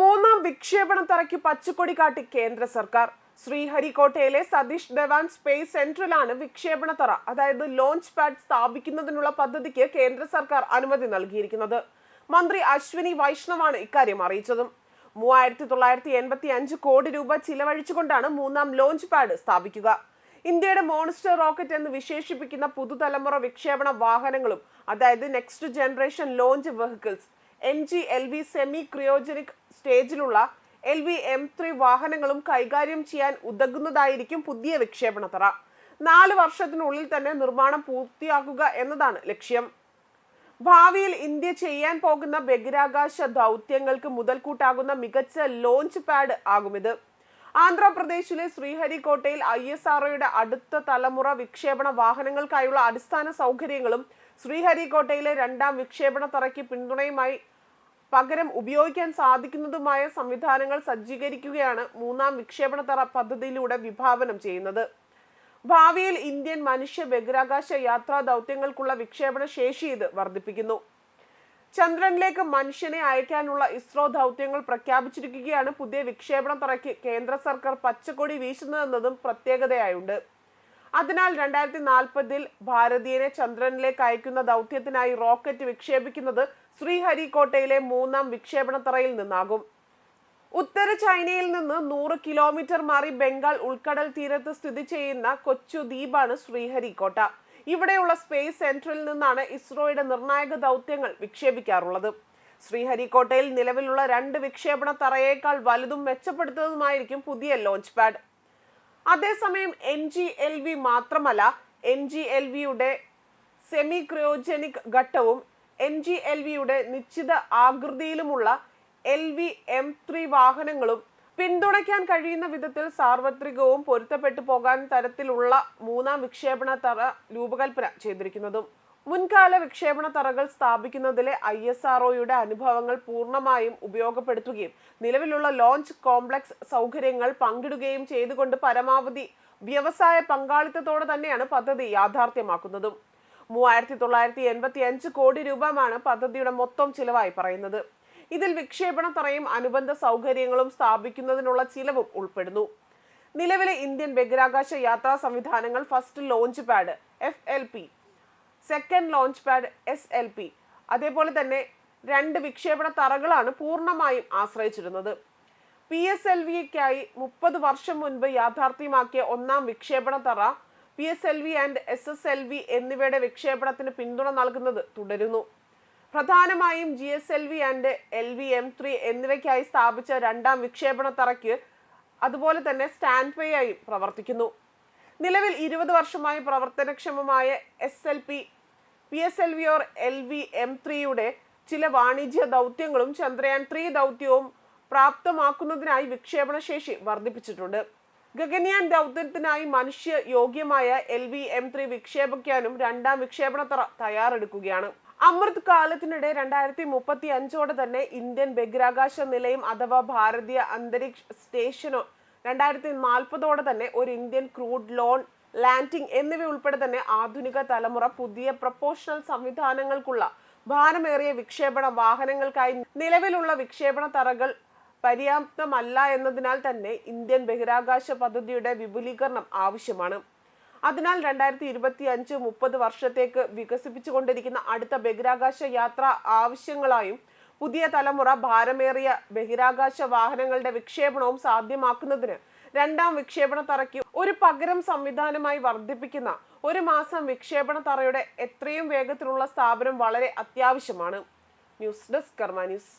മൂന്നാം വിക്ഷേപണ തറയ്ക്ക് പച്ചക്കൊടി കാട്ടി കേന്ദ്ര സർക്കാർ. ശ്രീഹരിക്കോട്ടയിലെ സതീഷ് ധവാൻ സ്പേസ് സെന്ററിലാണ് വിക്ഷേപണ തറ. അതായത് ലോഞ്ച് പാഡ് സ്ഥാപിക്കുന്നതിനുള്ള പദ്ധതിക്ക് കേന്ദ്ര സർക്കാർ അനുമതി നൽകിയിരിക്കുന്നത്. മന്ത്രി അശ്വിനി വൈഷ്ണവാണ് ഇക്കാര്യം അറിയിച്ചതും. മൂവായിരത്തി തൊള്ളായിരത്തി എൺപത്തി അഞ്ച് കോടി രൂപ ചിലവഴിച്ചുകൊണ്ടാണ് മൂന്നാം ലോഞ്ച് പാഡ് സ്ഥാപിക്കുക. ഇന്ത്യയുടെ മോൺസ്റ്റർ റോക്കറ്റ് എന്ന് വിശേഷിപ്പിക്കുന്ന പുതുതലമുറ വിക്ഷേപണ വാഹനങ്ങളും അതായത് next generation launch vehicles M G L V semi cryogenic സ്റ്റേജിലുള്ള L V M three വാഹനങ്ങളും കൈകാര്യം ചെയ്യാൻ ഉതകുന്നതായിരിക്കും പുതിയ വിക്ഷേപണ തറ. നാല് വർഷത്തിനുള്ളിൽ തന്നെ നിർമ്മാണം പൂർത്തിയാക്കുക എന്നതാണ് ലക്ഷ്യം. ഭാവിയിൽ ഇന്ത്യ ചെയ്യാൻ പോകുന്ന ബഹിരാകാശ ദൗത്യങ്ങൾക്ക് മുതൽക്കൂട്ടാകുന്ന മികച്ച ലോഞ്ച് പാഡ് ആകുമിത് ആന്ധ്രാപ്രദേശിലെ ശ്രീഹരിക്കോട്ടയിൽ ഐ എസ് ആർഒയുടെ അടുത്ത തലമുറ വിക്ഷേപണ വാഹനങ്ങൾക്കായുള്ള അടിസ്ഥാന സൗകര്യങ്ങളും ശ്രീഹരിക്കോട്ടയിലെ രണ്ടാം വിക്ഷേപണ തറയ്ക്ക് പിന്തുണയുമായി പകരം ഉപയോഗിക്കാൻ സാധിക്കുന്നതുമായ സംവിധാനങ്ങൾ സജ്ജീകരിക്കുകയാണ് മൂന്നാം വിക്ഷേപണ തറ പദ്ധതിയിലൂടെ വിഭാവനം ചെയ്യുന്നത്. ഭാവിയിൽ ഇന്ത്യൻ മനുഷ്യ ബഹിരാകാശ യാത്രാ ദൗത്യങ്ങൾക്കുള്ള വിക്ഷേപണ ശേഷി ഇത് വർദ്ധിപ്പിക്കുന്നു. ചന്ദ്രനിലേക്ക് മനുഷ്യനെ അയക്കാനുള്ള ഇസ്രോ ദൗത്യങ്ങൾ പ്രഖ്യാപിച്ചിരിക്കുകയാണ്. പുതിയ വിക്ഷേപണ തറയ്ക്ക് കേന്ദ്ര സർക്കാർ പച്ചക്കൊടി വീശുന്നതെന്നതും പ്രത്യേകതയായുണ്ട്. അതിനാൽ രണ്ടായിരത്തി നാൽപ്പതിൽ ഭാരതീയനെ ചന്ദ്രനിലേക്ക് അയക്കുന്ന ദൗത്യത്തിനായി റോക്കറ്റ് വിക്ഷേപിക്കുന്നത് ശ്രീഹരിക്കോട്ടയിലെ മൂന്നാം വിക്ഷേപണ തറയിൽ നിന്നാകും. ഉത്തര ചൈനയിൽ നിന്ന് നൂറ് കിലോമീറ്റർ മാറി ബംഗാൾ ഉൾക്കടൽ തീരത്ത് സ്ഥിതി ചെയ്യുന്ന കൊച്ചു ദ്വീപാണ് ശ്രീഹരിക്കോട്ട ഇവിടെയുള്ള സ്പേസ് സെന്ററിൽ നിന്നാണ് ഇസ്രോയുടെ നിർണായക ദൗത്യങ്ങൾ വിക്ഷേപിക്കാറുള്ളത്. ശ്രീഹരിക്കോട്ടയിൽ നിലവിലുള്ള രണ്ട് വിക്ഷേപണ തറയേക്കാൾ വലുതും മെച്ചപ്പെടുത്തുന്നതുമായിരിക്കും പുതിയ ലോഞ്ച് പാഡ്. അതേസമയം എൻ ജി എൽ വി മാത്രമല്ല എൻ ജി എൽ വിയുടെ സെമി ക്രിയോജനിക് ഘട്ടവും എൻ ജി എൽ വിയുടെ നിശ്ചിത ആകൃതിയിലുമുള്ള എൽ വി എം ത്രീ വാഹനങ്ങളും പിന്തുണയ്ക്കാൻ കഴിയുന്ന വിധത്തിൽ സാർവത്രികവും പൊരുത്തപ്പെട്ടു പോകാൻ തരത്തിലുള്ള മൂന്നാം വിക്ഷേപണ തറ രൂപകൽപ്പന ചെയ്തിരിക്കുന്നതും. മുൻകാല വിക്ഷേപണ തറകൾ സ്ഥാപിക്കുന്നതിലെ ഐ എസ് ആർഒയുടെ അനുഭവങ്ങൾ പൂർണമായും ഉപയോഗപ്പെടുത്തുകയും നിലവിലുള്ള ലോഞ്ച് കോംപ്ലക്സ് സൗകര്യങ്ങൾ പങ്കിടുകയും ചെയ്തുകൊണ്ട് പരമാവധി വ്യവസായ പങ്കാളിത്തത്തോടെ തന്നെയാണ് പദ്ധതി യാഥാർത്ഥ്യമാക്കുന്നതും. മൂവായിരത്തി തൊള്ളായിരത്തി എൺപത്തി അഞ്ച് കോടി രൂപമാണ് പദ്ധതിയുടെ മൊത്തം ചിലവായി പറയുന്നത്. ഇതിൽ വിക്ഷേപണ തറയും അനുബന്ധ സൗകര്യങ്ങളും സ്ഥാപിക്കുന്നതിനുള്ള ചിലവും ഉൾപ്പെടുന്നു. നിലവിലെ ഇന്ത്യൻ ബഹിരാകാശ യാത്രാ സംവിധാനങ്ങൾ first launch pad F L P second launch pad S L P അതേപോലെ തന്നെ രണ്ട് വിക്ഷേപണ തറകളാണ് പൂർണമായും ആശ്രയിച്ചിരുന്നത്. പി എസ് എൽ വിക്കായി മുപ്പത് വർഷം മുൻപ് യാഥാർത്ഥ്യമാക്കിയ ഒന്നാം വിക്ഷേപണ തറ P S L V and S S L V എന്നിവയുടെ വിക്ഷേപണത്തിന് പിന്തുണ നൽകുന്നത് തുടരുന്നു. പ്രധാനമായും G S L V and L V M three എന്നിവയ്ക്കായി സ്ഥാപിച്ച രണ്ടാം വിക്ഷേപണ തറയ്ക്ക് അതുപോലെ തന്നെ സ്റ്റാൻഡ് ആയി പ്രവർത്തിക്കുന്നു. നിലവിൽ ഇരുപത് വർഷമായി പ്രവർത്തനക്ഷമമായ S L P P S L V or L V M ത്രീയുടെ ചില വാണിജ്യ ദൗത്യങ്ങളും ചന്ദ്രയാൻ ത്രീ ദൗത്യവും പ്രാപ്തമാക്കുന്നതിനായി വിക്ഷേപണ ശേഷി വർദ്ധിപ്പിച്ചിട്ടുണ്ട്. ഗഗൻയാൻ ദൗത്യത്തിനായി മനുഷ്യ യോഗ്യമായ എൽ വി എം ത്രീ വിക്ഷേപിക്കാനും രണ്ടാം വിക്ഷേപണ തറ തയ്യാറെടുക്കുകയാണ്. അമൃത് കാലത്തിനിടെ രണ്ടായിരത്തി മുപ്പത്തി അഞ്ചോടെ തന്നെ ഇന്ത്യൻ ബഹിരാകാശ നിലയം അഥവാ ഭാരതീയ അന്തരീക്ഷ സ്റ്റേഷനോ രണ്ടായിരത്തി നാൽപ്പതോടെ തന്നെ ഒരു ഇന്ത്യൻ ക്രൂഡ് ലോൺ ലാൻഡിംഗ് എന്നിവ ഉൾപ്പെടെ തന്നെ ആധുനിക തലമുറ പുതിയ പ്രപ്പോഷണൽ സംവിധാനങ്ങൾക്കുള്ള ഭാരമേറിയ വിക്ഷേപണ വാഹനങ്ങൾക്കായി നിലവിലുള്ള വിക്ഷേപണ തറകൾ പര്യാപ്തമല്ല എന്നതിനാൽ തന്നെ ഇന്ത്യൻ ബഹിരാകാശ പദ്ധതിയുടെ വിപുലീകരണം ആവശ്യമാണ്. അതിനാൽ രണ്ടായിരത്തി ഇരുപത്തി അഞ്ച് മുപ്പത് വർഷത്തേക്ക് വികസിപ്പിച്ചുകൊണ്ടിരിക്കുന്ന അടുത്ത ബഹിരാകാശ യാത്ര ആവശ്യങ്ങളായും പുതിയ തലമുറ ഭാരമേറിയ ബഹിരാകാശ വാഹനങ്ങളുടെ വിക്ഷേപണവും സാധ്യമാക്കുന്നതിന് രണ്ടാം വിക്ഷേപണ തറയ്ക്ക് ഒരു പകരം സംവിധാനമായി വർദ്ധിപ്പിക്കുന്ന ഒരു മാസം വിക്ഷേപണ തറയുടെ എത്രയും വേഗത്തിലുള്ള സ്ഥാപനം വളരെ അത്യാവശ്യമാണ്. News desk Karma news.